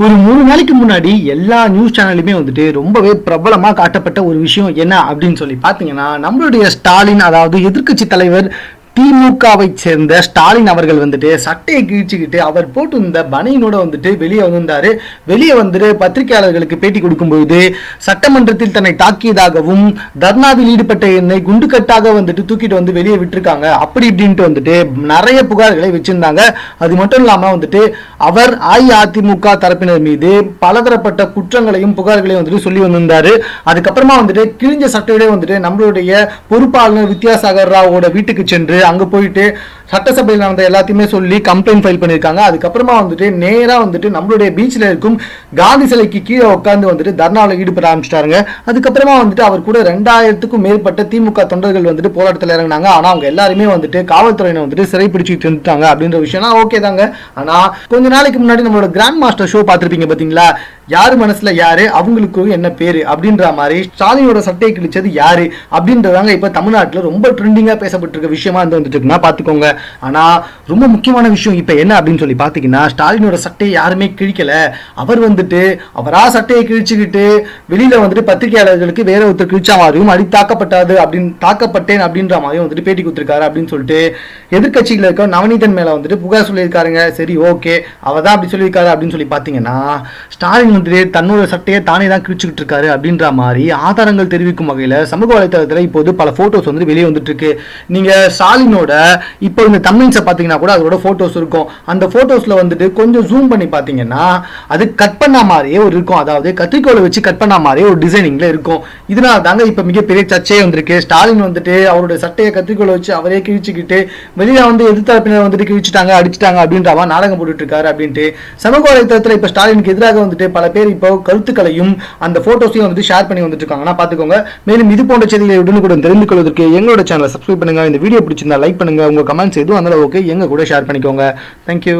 ஒரு மூணு நாளைக்கு முன்னாடி எல்லா நியூஸ் சேனலுமே வந்துட்டு ரொம்பவே பிரபலமாக காட்டப்பட்ட ஒரு விஷயம் என்ன அப்படின்னு சொல்லி பார்த்தீங்கன்னா நம்மளுடைய ஸ்டாலின் அதாவது எதிர்க்கட்சி தலைவர் திமுகவை சேர்ந்த ஸ்டாலின் அவர்கள் வந்துட்டு சட்டையை கிழிச்சுக்கிட்டு அவர் போட்டிருந்த பனையினோட பனியனோட வந்துட்டு வெளியே வந்திருந்தாரு. வெளியே வந்துட்டு பத்திரிகையாளர்களுக்கு பேட்டி கொடுக்கும்போது சட்டமன்றத்தில் தன்னை தாக்கியதாகவும் தர்ணாவில் ஈடுபட்ட என்னை குண்டுக்கட்டாக வந்துட்டு தூக்கிட்டு வந்து வெளியே விட்டுருக்காங்க. அப்படி இப்படின்ட்டு வந்துட்டு நிறைய புகார்களை வச்சிருந்தாங்க. அது மட்டும் இல்லாமல் வந்துட்டு அவர் அஇஅதிமுக தரப்பினர் மீது பலதரப்பட்ட குற்றங்களையும் புகார்களையும் வந்துட்டு சொல்லி வந்திருந்தாரு. அதுக்கப்புறமா வந்துட்டு கிழிஞ்ச சட்டையோட வந்துட்டு நம்மளுடைய பொறுப்பாளர் வித்யாசாகர் ராவோட வீட்டுக்கு சென்று அங்கே போயிட்டு சட்டசபையில் நடந்த எல்லாத்தையுமே சொல்லி கம்ப்ளைண்ட் ஃபைல் பண்ணியிருக்காங்க. அதுக்கப்புறமா வந்துட்டு நேராக வந்துட்டு நம்மளுடைய பீச்சில் இருக்கும் காந்தி சிலைக்கு கீழே உட்காந்து வந்துட்டு தர்ணாவில் ஈடுபட ஆரம்பிச்சிட்டாருங்க. அதுக்கப்புறமா வந்துட்டு அவர் கூட ரெண்டாயிரத்துக்கும் மேற்பட்ட திமுக தொண்டர்கள் வந்துட்டு போராட்டத்தில் இறங்கினாங்க. ஆனால் அவங்க எல்லாருமே வந்துட்டு காவல்துறையினர் வந்துட்டு சிறைப்பிடிச்சிட்டு இருந்துட்டாங்க அப்படின்ற விஷயம்னா ஓகே தாங்க. ஆனால் கொஞ்ச நாளைக்கு முன்னாடி நம்மளோட கிராண்ட் மாஸ்டர் ஷோ பார்த்துருப்பீங்க பார்த்தீங்களா யார் மனசில் யார்? அவங்களுக்கு என்ன பேர்? அப்படின்ற மாதிரி ஸ்டாலினோட சட்டையை கிழிச்சது யார்? அப்படின்றதாங்க இப்போ தமிழ்நாட்டில் ரொம்ப ட்ரெண்டிங்காக பேசப்பட்டிருக்க விஷயமா இருந்து வந்துட்டு இருக்குன்னா பார்த்துக்கோங்க ஆனா ரொம்ப முக்கியமான விஷயம் இப்போ என்ன அப்படின்னு சொல்லி பார்த்தீங்கன்னா ஸ்டாலினோட சட்டையை யாருமே கிழிக்கல. அவர் வந்துட்டு அவராக சட்டையை கிழிச்சுக்கிட்டு வெளியில வந்துட்டு பத்திரிகையாளர்களுக்கு வேற ஒருத்தர் கிழிச்ச மாதிரியும் அடி தாக்கப்பட்டாது அப்படின்னு தாக்கப்பட்டேன் அப்படின்ற மாதிரியும் வந்துட்டு பேட்டி கொடுத்துருக்காரு அப்படின்னு சொல்லிட்டு எதிர்க்கட்சியில் இருக்க நவநீதன் மேல வந்துட்டு புகார் சொல்லியிருக்காருங்க. சரி ஓகே அவர் தான் அப்படி சொல்லியிருக்காரு அப்படின்னு சொல்லி பார்த்தீங்கன்னா ஸ்டாலின் வந்துட்டு தன்னோட சட்டையை தானே தான் கிழிச்சுக்கிட்டு இருக்காரு அப்படின்ற மாதிரி ஆதாரங்கள் தெரிவிக்கும் வகையில் சமூக வலைத்தளத்தில் இப்போது பல ஃபோட்டோஸ் வந்து வெளியே வந்துட்டு இருக்கு. நீங்க ஸ்டாலினோட இப்போ இந்த தமிழ்ஸை பார்த்தீங்கன்னா கூட அதோட ஃபோட்டோஸ் இருக்கும். அந்த ஃபோட்டோஸில் வந்துட்டு கொஞ்சம் ஜூம் பண்ணி பார்த்தீங்கன்னா அது கட் பண்ண மாதிரியே ஒரு இருக்கும். அதாவது கத்திரிக்கோலை வச்சு கட் பண்ண மாதிரியே ஒரு டிசைனிங்கில் இருக்கும். இதனால தாங்க இப்போ மிகப்பெரிய சர்ச்சையே வந்திருக்கு. ஸ்டாலின் வந்துட்டு அவருடைய சட்டையை கத்திரிக்கோலை வச்சு அவரே கிழிச்சுக்கிட்டு வெளியில் வந்து எதிர்த்தரப்பினர் வந்துட்டு கிழிச்சிட்டாங்க அடிச்சிட்டாங்க அப்படின்ற மாதிரி நாடகம் போட்டுட்டு இருக்காரு அப்படின்ட்டு சமூக வலைத்தளத்தில் இப்போ ஸ்டாலினுக்கு எதிராக வந்துட்டு பல பேர் இப்போ கருத்துக்களையும் அந்த ஃபோட்டோஸையும் வந்துட்டு ஷேர் பண்ணி வந்துட்டு இருக்காங்கன்னா பார்த்துக்கோங்க மேலும் இது போன்ற செய்திகளை உடனுக்குடன் தெரிந்து கொள்வதற்கு எங்களோட சேனலை சப்ஸ்கிரைப் பண்ணுங்க. இந்த வீடியோ பிடிச்சிருந்தா லைக் பண்ணுங்க. உங்க கமெண்ட்ஸ் எதுவும் அந்த ஓகே எங்க கூட ஷேர் பண்ணிக்கோங்க. தேங்க்யூ